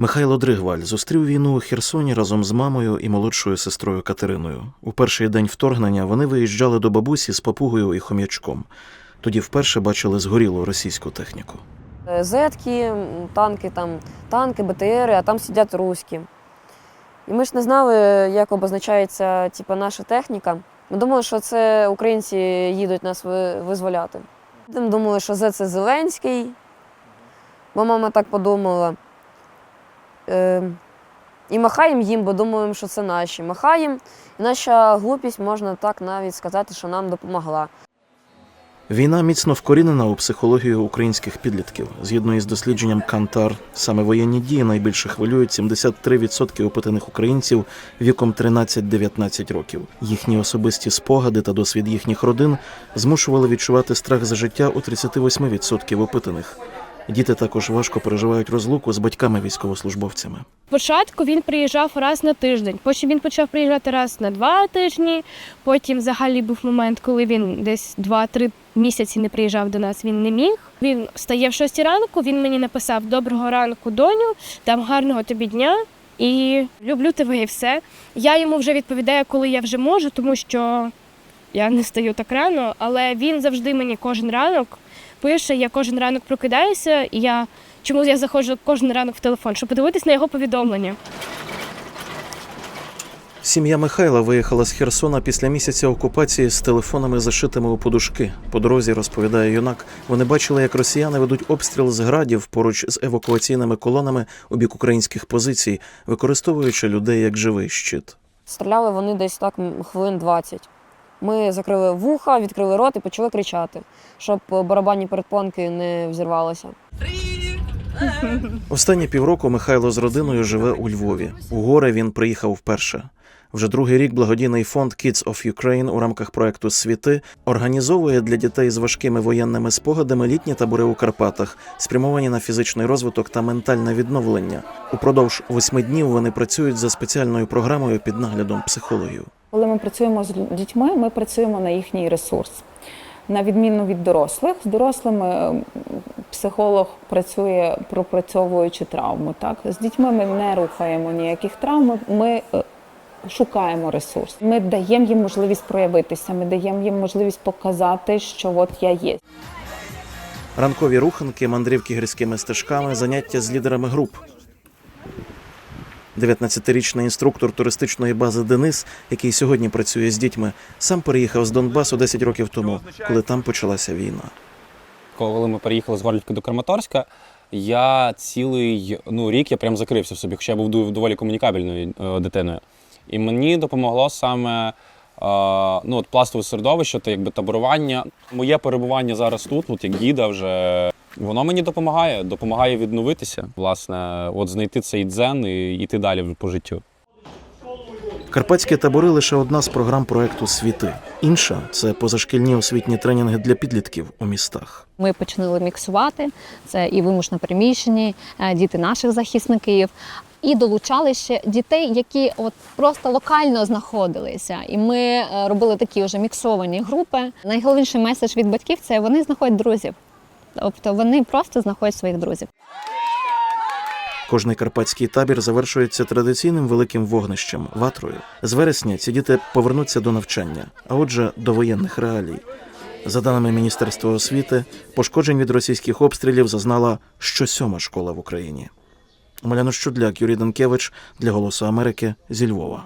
Михайло Дригваль зустрів війну у Херсоні разом з мамою і молодшою сестрою Катериною. У перший день вторгнення вони виїжджали до бабусі з папугою і хом'ячком. Тоді вперше бачили згорілу російську техніку. Е, Зетки, танки, там, танки, БТРи, а там сидять руські. І ми ж не знали, як обозначається типу, наша техніка. Ми думали, що це українці їдуть нас визволяти. Думали, що Зе це Зеленський, бо мама так подумала. Е, і махаємо їм, бо думаємо, що це наші. Махаємо, і наша глупість, можна так навіть сказати, що нам допомогла. Війна міцно вкорінена у психологію українських підлітків. Згідно із дослідженням Кантар, саме воєнні дії найбільше хвилюють 73% опитаних українців віком 13-19 років. Їхні особисті спогади та досвід їхніх родин змушували відчувати страх за життя у 38% опитаних. Діти також важко переживають розлуку з батьками-військовослужбовцями. Спочатку він приїжджав раз на тиждень, потім він почав приїжджати раз на два тижні. Потім взагалі був момент, коли він десь два-три місяці не приїжджав до нас. Він не міг. Він стає в шостій ранку. Він мені написав Доброго ранку, доню, там гарного тобі дня. І люблю тебе і все. Я йому вже відповідаю, коли я вже можу, тому що я не встаю так рано, але він завжди мені кожен ранок пише. Я кожен ранок прокидаюся, і я чому я заходжу кожен ранок в телефон, щоб подивитись на його повідомлення. Сім'я Михайла виїхала з Херсона після місяця окупації з телефонами, зашитими у подушки. По дорозі розповідає юнак. Вони бачили, як росіяни ведуть обстріл з градів поруч з евакуаційними колонами у бік українських позицій, використовуючи людей як живий щит. Стріляли вони десь так м, хвилин 20. Ми закрили вуха, відкрили рот і почали кричати, щоб барабанні передпонки не взірвалися. Останні півроку Михайло з родиною живе у Львові. У гори він приїхав вперше. Вже другий рік благодійний фонд Kids of Ukraine у рамках проекту Світи організовує для дітей з важкими воєнними спогадами літні табори у Карпатах, спрямовані на фізичний розвиток та ментальне відновлення. Упродовж восьми днів вони працюють за спеціальною програмою під наглядом психологів. Коли ми працюємо з дітьми, ми працюємо на їхній ресурс. На відміну від дорослих, з дорослими психолог працює пропрацьовуючи травму. Так? З дітьми ми не рухаємо ніяких травм, ми е, шукаємо ресурс. Ми даємо їм можливість проявитися, ми даємо їм можливість показати, що от я є. Ранкові руханки, мандрівки гірськими стежками, заняття з лідерами груп. 19-річний інструктор туристичної бази Денис, який сьогодні працює з дітьми, сам переїхав з Донбасу 10 років тому, коли там почалася війна. Коли ми переїхали з Горлівки до Краматорська, я цілий ну, рік я прям закрився в собі, хоча я був доволі комунікабельною е, дитиною. І мені допомогло саме е, ну, от пластове середовище та якби таборування. Моє перебування зараз тут, от як гіда, вже воно мені допомагає, допомагає відновитися, власне, от знайти цей дзен і йти далі по життю. Карпатські табори лише одна з програм проекту Світи. Інша це позашкільні освітні тренінги для підлітків у містах. Ми почали міксувати це і вимушено переміщені, е, діти наших захисників. І долучали ще дітей, які от просто локально знаходилися. І ми е, робили такі вже міксовані групи. Найголовніший меседж від батьків це вони знаходять друзів. Тобто вони просто знаходять своїх друзів. Кожний карпатський табір завершується традиційним великим вогнищем ватрою. З вересня ці діти повернуться до навчання, а отже, до воєнних реалій. За даними Міністерства освіти, пошкоджень від російських обстрілів зазнала щосьома школа в Україні. Маляно Щудляк, Юрій Данкевич для Голосу Америки зі Львова.